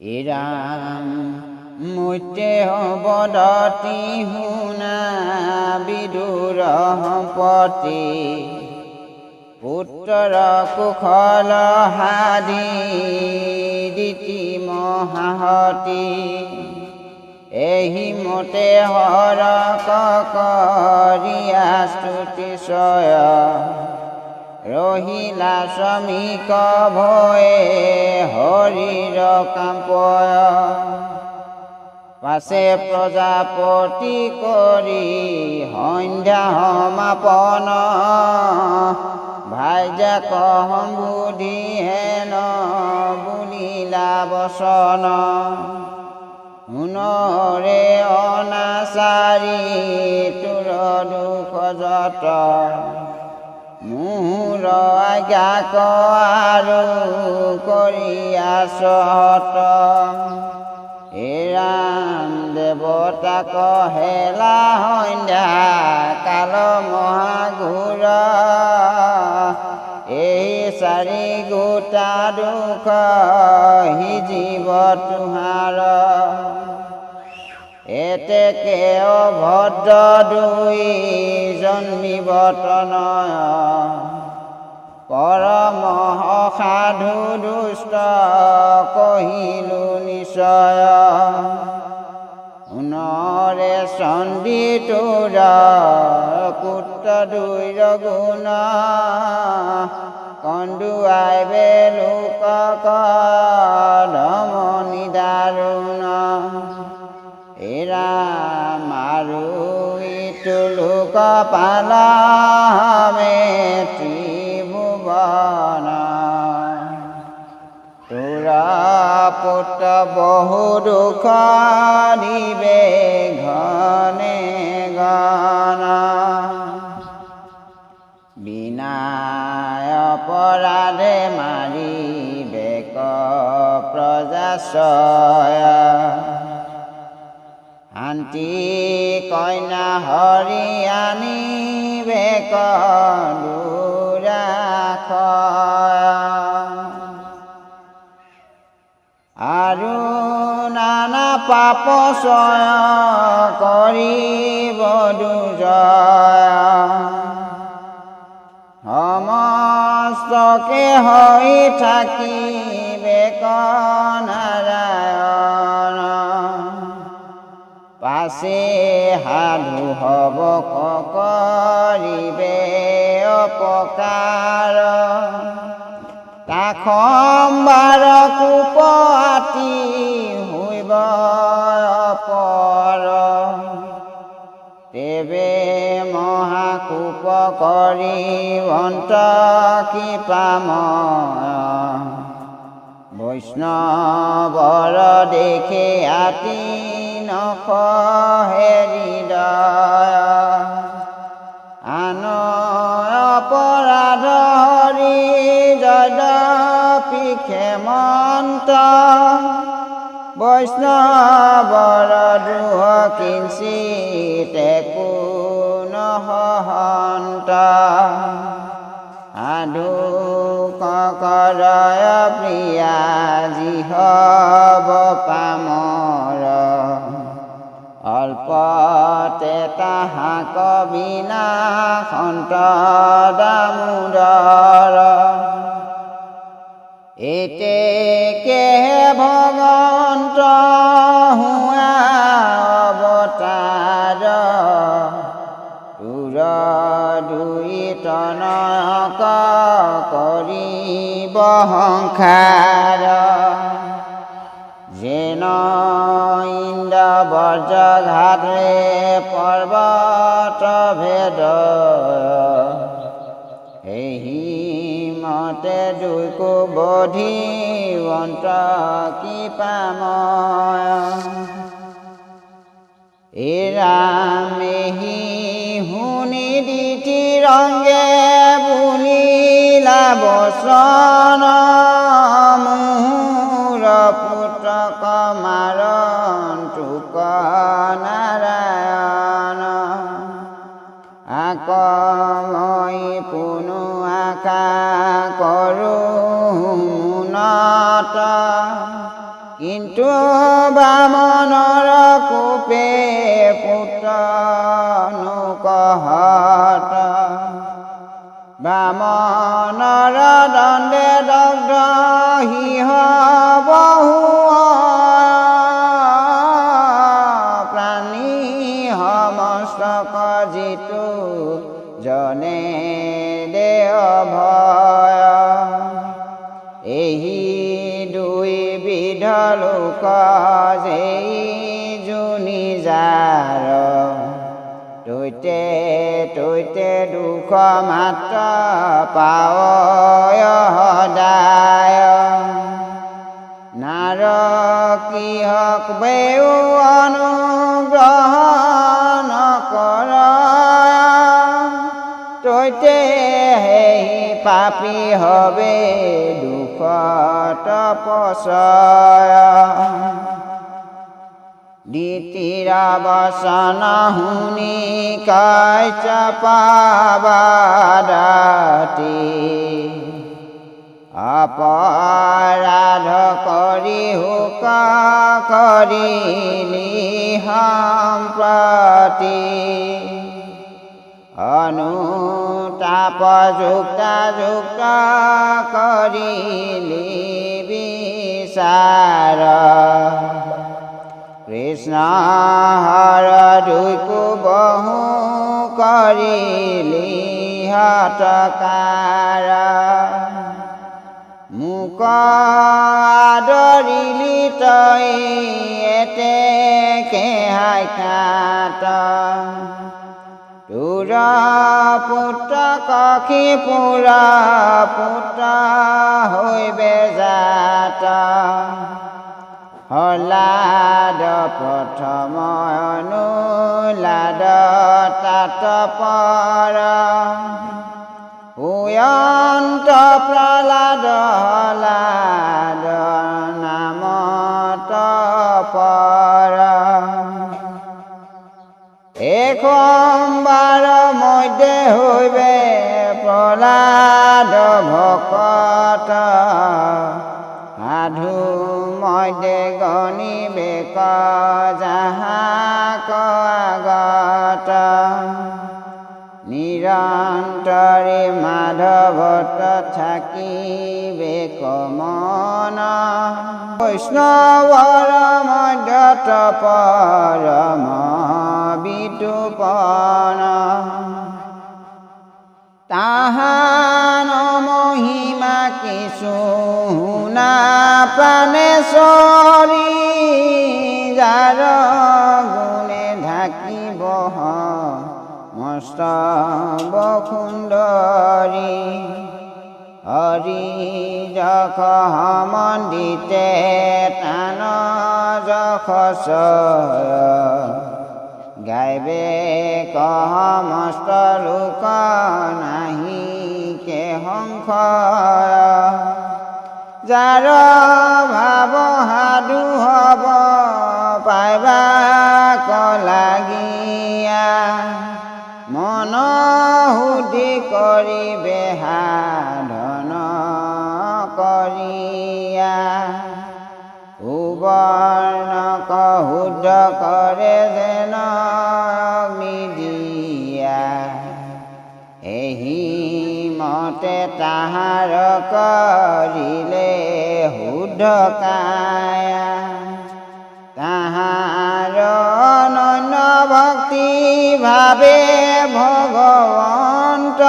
ইৰাম মুতে বদতি শুনা বিদুৰ সম্পত্তি পুত্ৰ কুশল হাদি দিতি মহাহতি। এহি মতে হৰ কৰিয়া স্তুতি চয় ৰহিলা শ্ৰমিক ভয়ে হৰিৰ কাম্পয়। পাছে প্ৰজাপতি কৰি সন্ধ্যা সমাপন। ভাইজাক সম্বুধি হেন, বুলিলা বচন শুনৰে অনাচাৰী তোৰ দুখ যত। মোৰ আজ্ঞাক আৰু কৰিয়া চত এৰাম দেৱতাক হেলা সন্ধ্যা কাল মহাঘূৰ এই চাৰি গোটা দুখ সিজিব তোহাৰ এতেকে অভদ্ৰ দুই জন্মিব তনয় পৰম সাধু দুষ্ট কহিলো নিশ্চয়। সোণৰে চন্দী তোৰ পুত্ৰ দুইৰ গুণ কন্দুৱাই বেলোক ধমনি দাৰুণ মাৰু ইটো লোক পালামে ত্ৰিভুৱন তোৰ পুত্ৰ বহু দুখ দিবে ঘনে গণ বিনায় অপৰাধে মাৰি বেক প্ৰজাচয় শান্তি কইনা আনি বেক দুৰাখ আৰু নানা পাপ চয় কৰিব দুজয়। সমস্তকে হৈ থাকিবে নাৰায়ণ পাছে সাধু হব কৰিবে অপকাৰ কাষম্বাৰ কুপতি হৈব অপৰ তেবে মহাকূপ কৰি অন্ত কৃপাময়। বৈষ্ণৱৰ দেখে আতি ক্ষেমন্ত। বৈষ্ণৱৰ দুহ কিঞ্চিতে কুণহন্ত সাধু কৰয় প্ৰিয়া যিহৰ অল্পতে তাহাক বিনা সন্ত দামোদৰ এতেকে ভগৱন্ত হোৱা অৱতাৰ তোৰ দুই তনক কৰিব সংসাৰ যেন ইন্দ্ৰ বজ্ৰঘাতে পৰ্বত ভেদ। সেই মতে দুইকো বধিৱন্ত কৃপাময় এৰামেহি শুনি দিতি ৰংগে বুলিলা বচন আশা কৰোঁ মুনত কিন্তু বামনৰ তৈতে দুখ মাত্ৰ পায় সদায়। নাৰ কিহক বেও অনুগ্ৰহ নকৰ। তৈতে সেই পাপী হবে দুখ তপচয় দ্বিতীয় বচন শুনি কাইচ পাবাদাতি অপৰাধ কৰি শোক কৰিলি সম্প্ৰতি অনুতাপ যুক্ত যুক্ত কৰিলি বিচাৰ দুইকো বহু কৰিলি হতকাৰ মোক আদৰিলি তই এতে কেহাই কাট তোৰ পুত্ৰ কখি পুৰ পুত্ৰ হৈ বেজাত হলাদ প্ৰথম অনুলাদ তাত পৰ। উয়ন্ত প্ৰহ্লাদ হলাদ পৰ। একম্বাৰ মধ্যে হৈবে প্ৰহ্লাদ ভকত। সাধু মধ্যে গণিবে ক যাহাক আগত নিৰন্তৰে মাধৱত থাকিবে কমন। বৈষ্ণৱৰ মধ্যত পৰম বিতুপন তাহান মহিমা কিছু প্ৰাণেশ্বৰী যাৰ গুণে ঢাকিব মস্ত বসুন্দৰী হৰি যখ মন্দিতে টান যখ গাইবে কহ মস্ত লোক নাহি কে সংশয় যাৰ ভাৱ সাধু হব পাইবা লাগীয়া মন শুদ্ধি কৰিবে সাধন কৰিয়া। সুবৰ্ণক শুদ্ধ কৰে যেন নিদিয়া। এহি মতে তাহাৰ কৰিলে শুদ্ধ কায়া তাহাৰ ভক্তি ভাবে ভগৱন্ত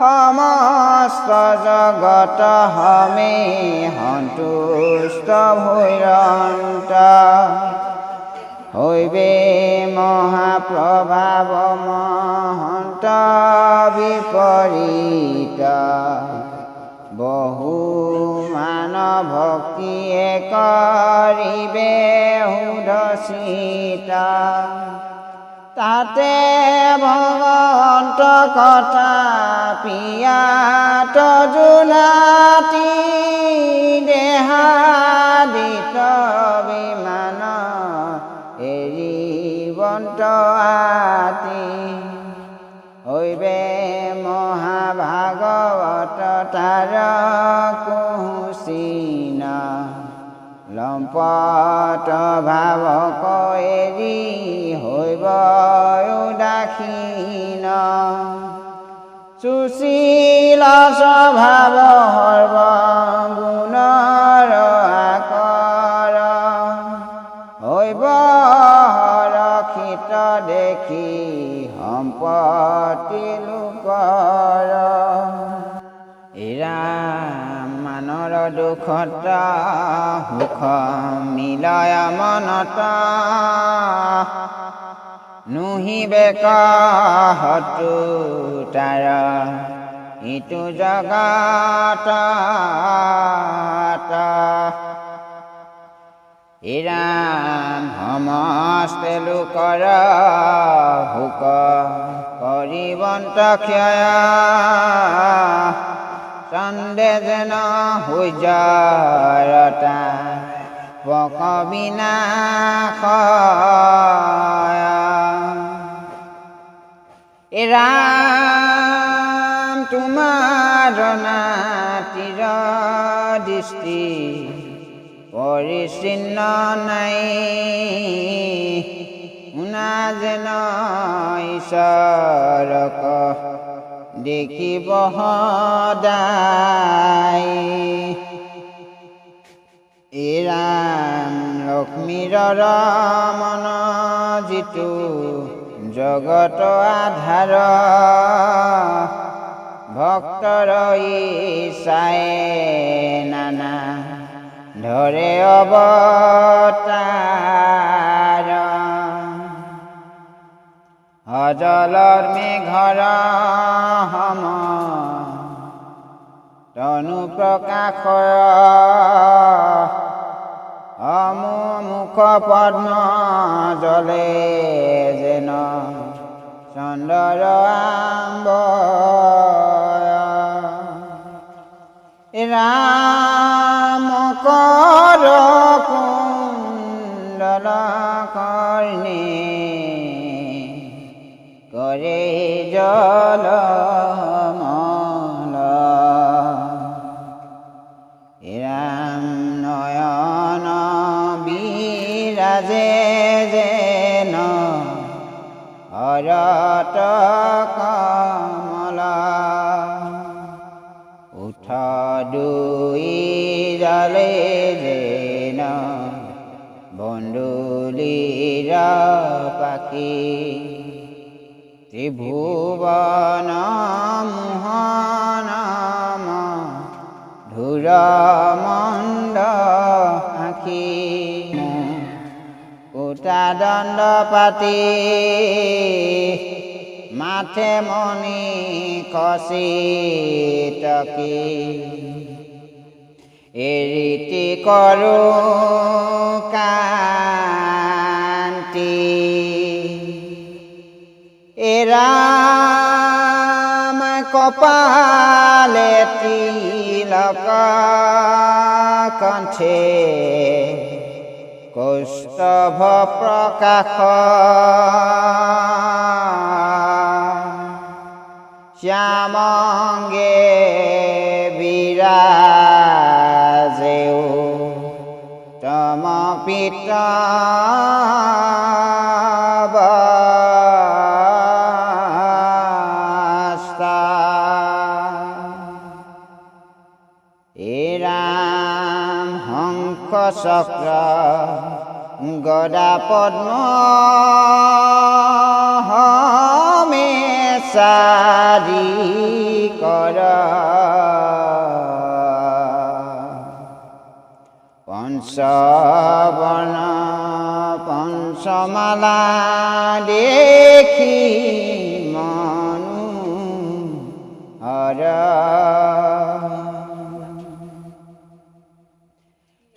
সমস্ত জগত হমে সন্তুষ্ট ভৈৰন্ত হৈবে মহাপ্ৰভাৱ মহন্ত বিপৰীত ভক্তিয়ে কৰিবে সুধচিত তাতে ভগৱন্ত কথা পিয়াত জোনাতি দেহাদিত বিমান এৰিবন্ত আতি। হৈবে মহাভাগৱত তাৰ সম্পদ ভাৱ কৰি হৈব উদাসীন সুশীল স্বভাৱ সৰ্ব গুণৰ আকৰ। হৈব ৰক্ষিত দেখি সম্পদ মানৰ সুখ মিলয় মনত নুহিবে কহতু তাৰ ইটো জগত ইৰাম সমস্তে লোকৰ হুক কৰিবন্ত ক্ষয় চন্দে যেন সূৰ্যৰতা পক বিনাশ এৰাম তোমাৰ নাতিৰ দৃষ্টি পৰিচ্ছিন্ন নাই। শুনা যেন ঈশ্বৰক দেখিব সদায় এৰাম লক্ষ্মীৰ মন যিটো জগত আধাৰ ভক্তৰ চাই নানা ধৰে অৱতাৰ অজলৰ মেঘৰ সম তনু প্ৰকাশ অমুখ পদ্ম জলে যেন চন্দৰ আম্ব ৰাম কৰ পাখি ত্ৰিভুৱন মোহনম ধুৰ মন্দ আখি কোটা দণ্ড পাতি মাথে মণি কচি টকি এৰিতি কৰো কান্তি এৰাম কপালে তিলক কণ্ঠে কৌস্তভ প্ৰকাশ। শ্যামংগে বিৰাজেও তম পিতা চক্ৰ গদা পদ্ম হমে চাৰি কৰ পঞ্চবৰ্ণ পঞ্চমালা দেখি মনু হৰ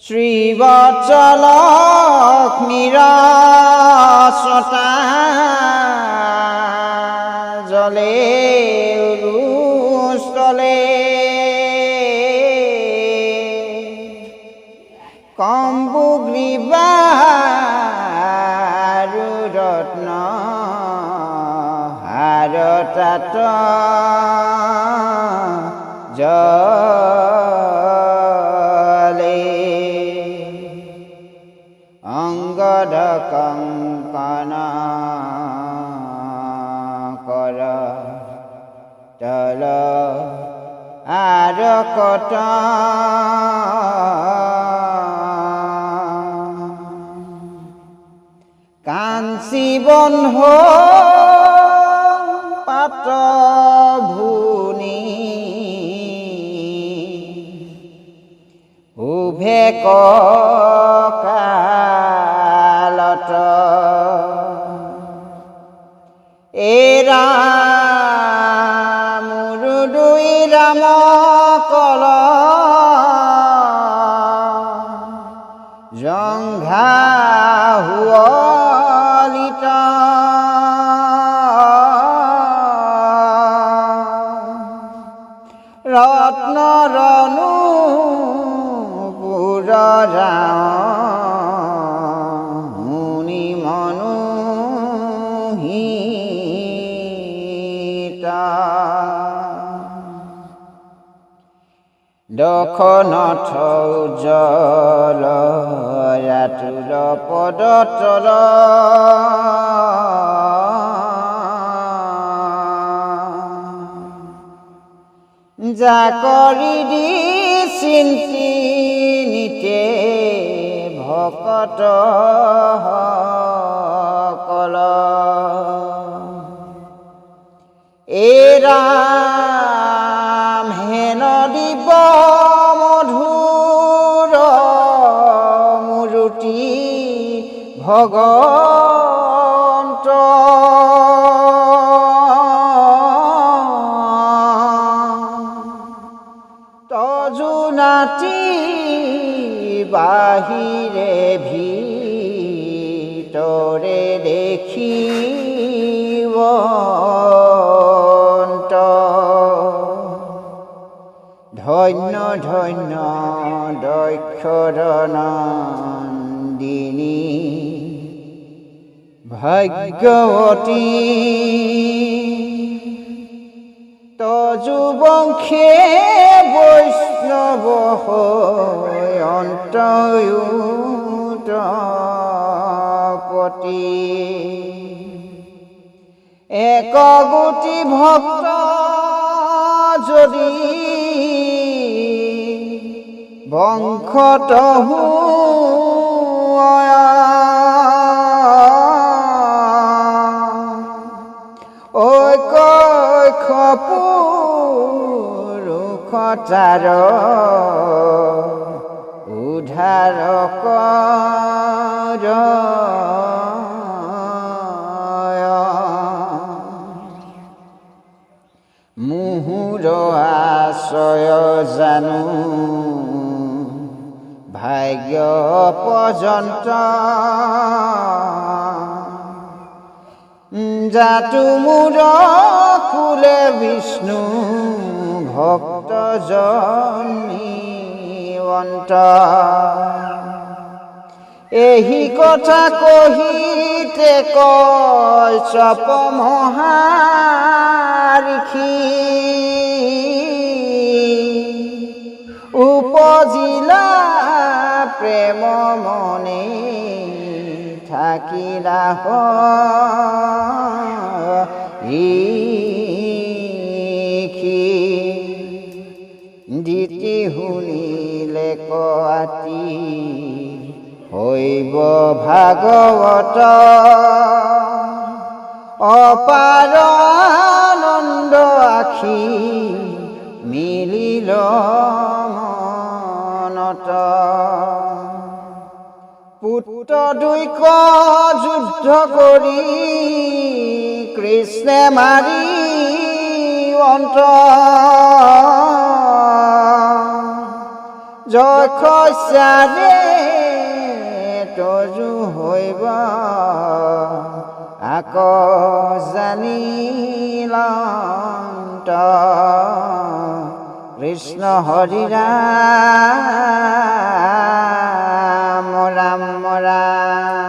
শ্ৰীবৎসলক্ষ্মীৰ ছটা জলে উৰুষ্টলে কম্বুগ্ৰীবাৰু ৰত্ন হাৰতাত জলে কট? কাঞ্চিবন বন্ধ পাত ভুনি উভে কালত দখনত জল ৰাতুল পদ তল জাকৰি দি চিন্তি নিতে ভকত কল এৰাম ভগন্ত ভাগ্যৱতী তজুবংশে বৈষ্ণৱ হৈ অন্তয়ুত পতি একগোটি ভক্ত যদি বংশত ঐক্য পুৰুষতাৰ উধাৰ কৰ মুহুৰ আশ্ৰয় জানো ভাগ্য পৰ্যন্ত জাতু মূৰ বলে বিষ্ণু ভক্ত জন্মিবন্ত এহি কথা কহিতে কপ মহারিখি। উপজিলা প্রেম মনে থাকিলা শুনিলে কাতি হৈব ভাগৱত অপাৰ আনন্দ আখি মিলিল মনত। পুত্ৰ দুইক যুদ্ধ কৰি কৃষ্ণে মাৰি অন্ত। যখ সারে তজু হইব আক জানিলন্ত কৃষ্ণ হরি রাম রাম রাম।